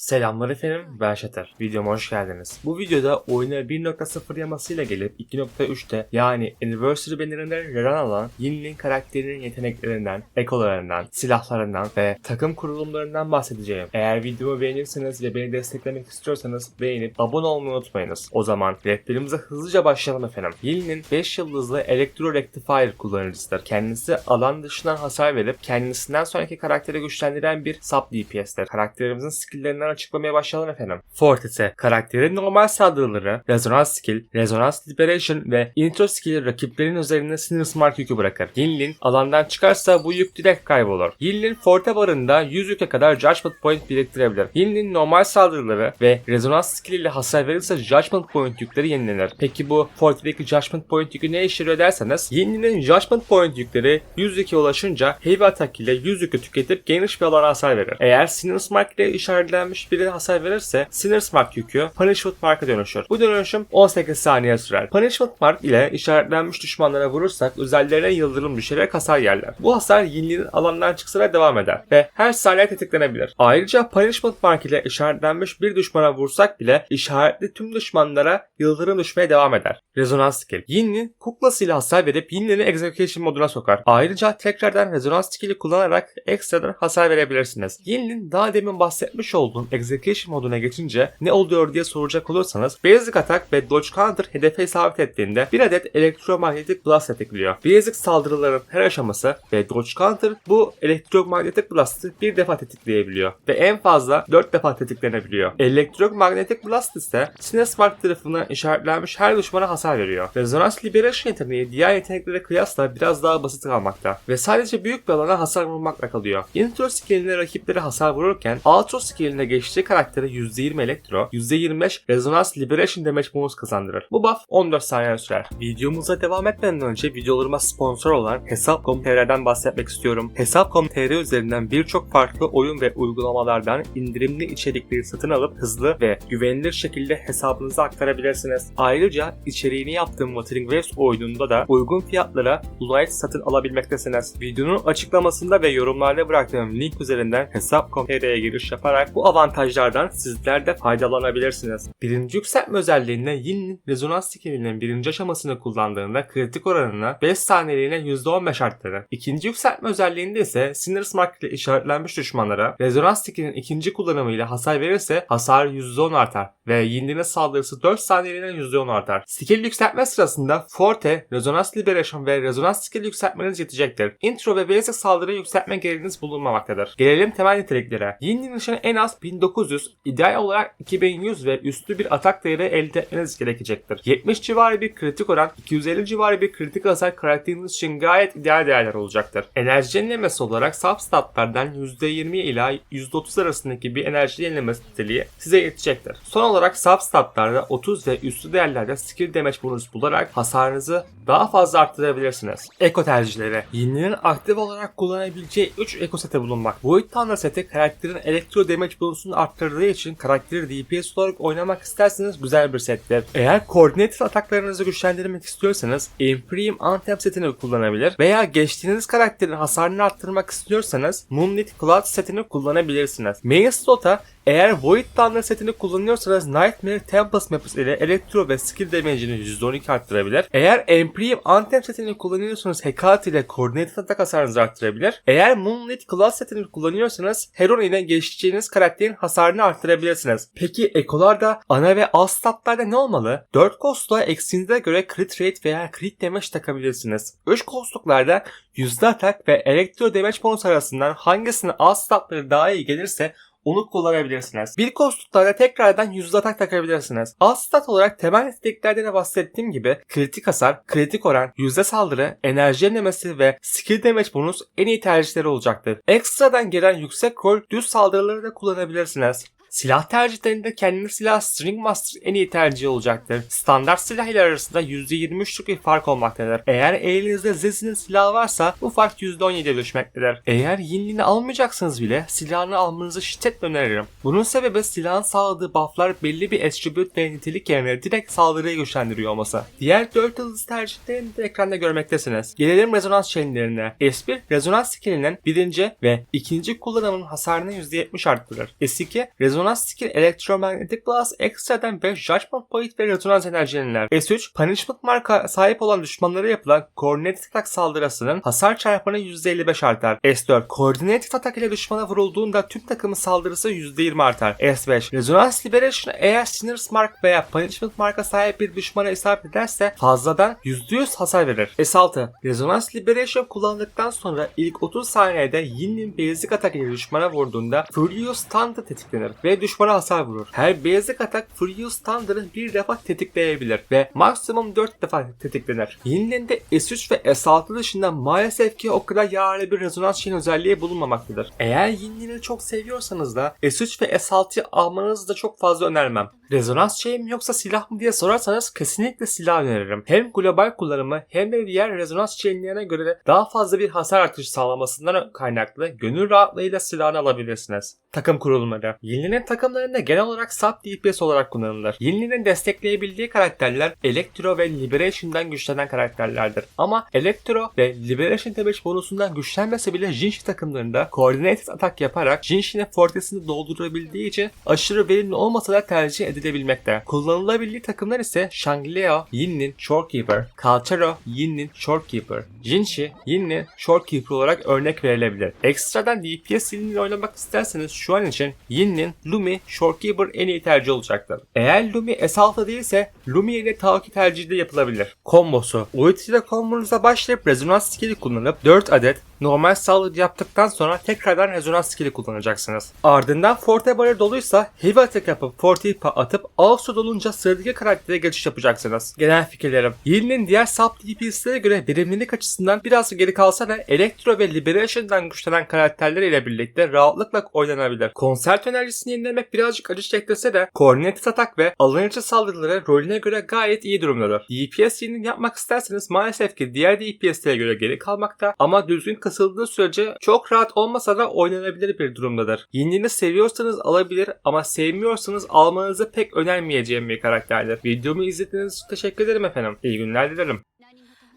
Selamlar efendim, ben Şeter. Videoma hoş geldiniz. Bu videoda oyuna 1.0 yamasıyla gelip 2.3'te yani Anniversary bannerinde run alan Yin'in karakterinin yeteneklerinden, ekolarından, silahlarından ve takım kurulumlarından bahsedeceğim. Eğer videomu beğenirseniz ve beni desteklemek istiyorsanız beğenip abone olmayı unutmayınız. O zaman rehberimize hızlıca başlayalım efendim. Yin'in 5 yıldızlı Electro Rectifier kullanıcısıdır. Kendisi alan dışından hasar verip kendisinden sonraki karakteri güçlendiren bir sub DPS'tir. Karakterimizin skill'lerinden açıklamaya başlayalım efendim. Fort ise karakterin normal saldırıları, rezonans skill, rezonans liberation ve intro skill rakiplerin üzerine sinir smart yükü bırakır. Yinlin alandan çıkarsa bu yük direkt kaybolur. Yinlin Forte barında 100 yüke kadar Judgment Point biriktirebilir. Yinlin normal saldırıları ve rezonans skill ile hasar verirse Judgment Point yükleri yenilenir. Peki bu Forte'deki Judgment Point yükü ne işe yarıyor derseniz Yinlin'in Judgment Point yükleri 100 yüke ulaşınca Heavy Attack ile 100 yükü tüketip geniş bir alana hasar verir. Eğer Sinir Smart ile işaretlenmiş biri hasar verirse Sinir Smart yükü Punishment Mark'a dönüşür. Bu dönüşüm 18 saniye sürer. Punishment Mark ile işaretlenmiş düşmanlara vurursak üzerlerine yıldırım düşerek hasar yerler. Bu hasar Yinli'nin alandan çıksa da devam eder ve her saniye tetiklenebilir. Ayrıca Punishment Mark ile işaretlenmiş bir düşmana vursak bile işaretli tüm düşmanlara yıldırım düşmeye devam eder. Rezonans skill. Yinli kuklasıyla hasar verip Yinli'ni execution moduna sokar. Ayrıca tekrardan rezonans skill'i kullanarak ekstradan hasar verebilirsiniz. Yinli'nin daha demin bahsetmiş olduğum execution moduna geçince ne oluyor diye soracak olursanız Basic Attack ve Dodge Counter hedefe isabet ettiğinde bir adet elektromanyetik blast etikliyor. Basic saldırıların her aşaması ve Dodge Counter bu elektromanyetik blastı bir defa tetikleyebiliyor ve en fazla 4 defa tetiklenebiliyor. Elektromanyetik blast ise Cinespark tarafından işaretlenmiş her düşmana hasar veriyor. Resonance Liberation yeteneği diğer yeteneklere kıyasla biraz daha basit kalmakta ve sadece büyük bir alana hasar vurmakla kalıyor. Intro skillinde rakiplere hasar vururken outro skillinde geç 5. karaktere %20 elektro, %25 rezonans liberation damage bonus kazandırır. Bu buff 14 saniye sürer. Videomuza devam etmeden önce videolarıma sponsor olan Hesap.com.tr'den bahsetmek istiyorum. Hesap.com.tr üzerinden birçok farklı oyun ve uygulamalardan indirimli içerikleri satın alıp hızlı ve güvenilir şekilde hesabınıza aktarabilirsiniz. Ayrıca içeriğini yaptığım Wuthering Waves oyununda da uygun fiyatlara Lite satın alabilmektesiniz. Videonun açıklamasında ve yorumlarda bıraktığım link üzerinden Hesap.com.tr'ye giriş yaparak bu avantajı avantajlardan sizler de faydalanabilirsiniz. Birinci yükseltme özelliğinde Yin'in rezonans skillinin birinci aşamasını kullandığında kritik oranını 5 saniyeliğine %15 arttırır. İkinci yükseltme özelliğinde ise Sinir Smart ile işaretlenmiş düşmanlara rezonans skillinin ikinci kullanımıyla hasar verirse hasar %10 artar ve Yin'in saldırısı 4 saniyeliğine %10 artar. Skill yükseltme sırasında Forte, Rezonans Liberation ve Rezonans skill yükseltmeniz yetecektir. Intro ve basic saldırı yükseltme gereğiniz bulunmamaktadır. Gelelim temel niteliklere. Yin'in en az 1900, ideal olarak 2100 ve üstü bir atak değeri elde etmeniz gerekecektir. 70 civarı bir kritik oran, 250 civarı bir kritik hasar karakteriniz için gayet ideal değerler olacaktır. Enerji yenilemesi olarak substatlardan %20 ila %30 arasındaki bir enerji yenilemesi niteliği size yetecektir. Son olarak substatlarda 30 ve üstü değerlerde skill damage bonus bularak hasarınızı daha fazla arttırabilirsiniz. Eko tercihleri. Yinli'nin aktif olarak kullanabileceği 3 eko seti bulunmak. Void Thunder seti karakterin elektro damage bonusunu arttırdığı için karakteri DPS olarak oynamak isterseniz güzel bir settir. Eğer koordinatif ataklarınızı güçlendirmek istiyorsanız Imperium Anthem setini kullanabilir veya geçtiğiniz karakterin hasarını arttırmak istiyorsanız Moonlit Cloud setini kullanabilirsiniz. Main slot'a eğer Void Thunder setini kullanıyorsanız Nightmare Tempest Maps ile elektro ve skill damage'ini %12 arttırabilir. Eğer Imperium Anthem setini kullanıyorsanız Hecat ile koordinatif atak hasarınızı arttırabilir. Eğer Moonlit Class setini kullanıyorsanız Heron ile geçeceğiniz karakterin hasarını arttırabilirsiniz. Peki ekolarda ana ve alt statlarda ne olmalı? 4 kostluğa eksiğinize göre crit rate veya crit damage takabilirsiniz. 3 kostluklarda yüzde atak ve elektro damage bonus arasından hangisinin alt statları daha iyi gelirse onu kullanabilirsiniz. Bir kostuklarda tekrardan yüzde atak takabilirsiniz. Alt stat olarak temel niteliklerde de bahsettiğim gibi kritik hasar, kritik oran, yüzde saldırı, enerji yenilemesi ve skill damage bonus en iyi tercihleri olacaktır. Ekstradan gelen yüksek rol düz saldırıları da kullanabilirsiniz. Silah tercihlerinde kendi silah String Master en iyi tercih olacaktır. Standart silah ile arasında %23'lük bir fark olmaktadır. Eğer elinizde Zezin'in silahı varsa bu fark %17'ye düşmektedir. Eğer Yinli'ni almayacaksınız bile silahını almanızı şiddetle öneririm. Bunun sebebi silahın sağladığı bufflar belli bir attribute ve nitelik yerine direkt saldırıyı güçlendiriyor olması. Diğer 4 yıldız tercihlerini de ekranda görmektesiniz. Gelelim rezonans chainlerine. S1 rezonans skillinin birinci ve ikinci kullanımının hasarını %70 arttırır. S2 rezonans Rezonans skill elektromanyetik blast ekstradan 5 judgment point ve rezonans enerjiler. S3 punishment marka sahip olan düşmanlara yapılan coordinated attack saldırısının hasar çarpanı %55 artar. S4 coordinated attack ile düşmana vurulduğunda tüm takımın saldırısı %20 artar. S5 rezonans liberation eğer sinners mark veya punishment marka sahip bir düşmana isabet ederse fazladan %100 hasar verir. S6 rezonans liberation kullandıktan sonra ilk 30 saniyede Yin'in basic atak ile düşmana vurduğunda Furious Thunder tetiklenir ve düşmana hasar vurur. Her basic atak Furious Thunder'ı bir defa tetikleyebilir ve maksimum 4 defa tetiklenir. Yin'in de S3 ve S6 dışında maalesef ki o kadar yararlı bir rezonans chain özelliği bulunmamaktadır. Eğer Yin'ini çok seviyorsanız da S3 ve S6'yı almanızı da çok fazla önermem. Rezonans chain mi yoksa silah mı diye sorarsanız kesinlikle silah öneririm. Hem global kullanımı hem de diğer rezonans chainlerine göre de daha fazla bir hasar artışı sağlamasından kaynaklı gönül rahatlığıyla silahını alabilirsiniz. Takım kurulumları. Yinli'nin takımlarında genel olarak sub DPS olarak kullanılır. Yinli'nin destekleyebildiği karakterler Electro ve Liberation'dan güçlenen karakterlerdir. Ama Electro ve Liberation damage bonusundan güçlenmese bile Jinshi takımlarında coordinated atak yaparak Jinshi'nin fortesini doldurabildiği için aşırı verimli olmasa da tercih edilebilmekte. Kullanılabildiği takımlar ise Shangleo, Yin'in Shorekeeper, Kalcharo, Yin'in Shorekeeper, Jinshi, Yin'in Shorekeeper olarak örnek verilebilir. Ekstradan DPS Yin'in oynamak isterseniz şu an için Yin'in Lumi Shorekeeper en iyi tercih olacaktır. Eğer Lumi S6 değilse Lumi ile Taoki tercihi de yapılabilir. Kombosu. Ulti'de kombonuza başlayıp rezonans skill'i kullanıp 4 adet normal saldırı yaptıktan sonra tekrardan rezonans skill'i kullanacaksınız. Ardından Forte barı doluysa heavy attack yapıp Forte'yi atıp Ağustos dolunca sıradaki karaktere geçiş yapacaksınız. Genel fikirlerim. Yin'in diğer sub DPS'lere göre verimlilik açısından biraz geri kalsa da Electro ve Liberation'dan güçlenen karakterler ile birlikte rahatlıkla oynanabilir. Konsert enerjisini yenilemek birazcık acı çektirse de Coordinated atak ve alanıcı saldırıları rolüne göre gayet iyi durumdadır. DPS yapmak isterseniz maalesef ki diğer DPS'lere göre geri kalmakta ama düzgün kasıldığı sürece çok rahat olmasa da oynanabilir bir durumdadır. Yeniğini seviyorsanız alabilir ama sevmiyorsanız almanızı pek önermeyeceğim bir karakterdir. Videomu izlediğiniz için teşekkür ederim efendim. İyi günler dilerim.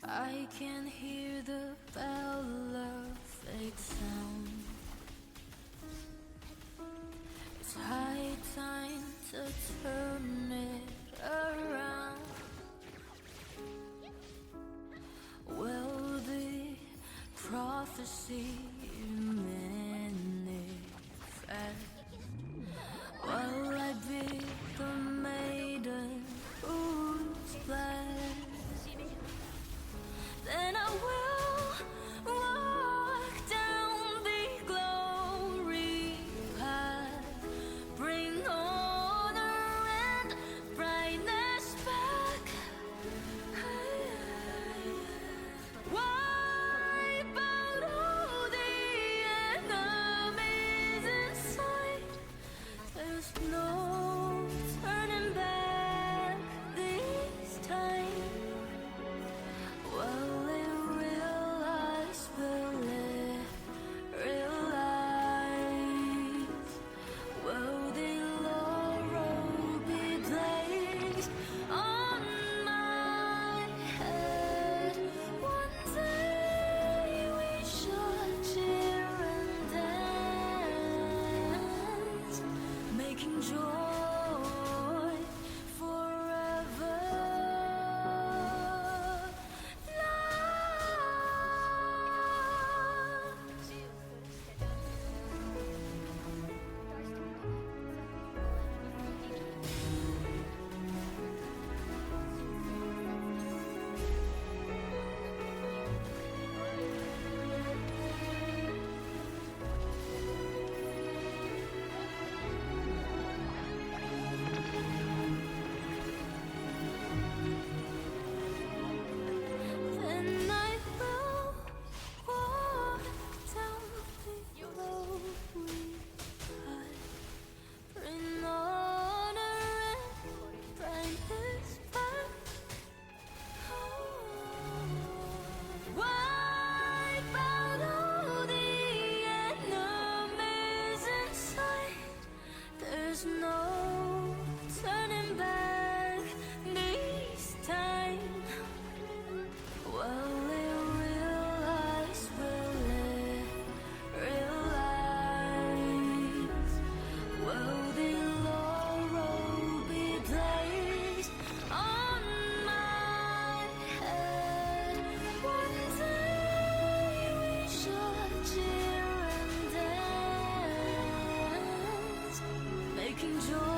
I to see. 줘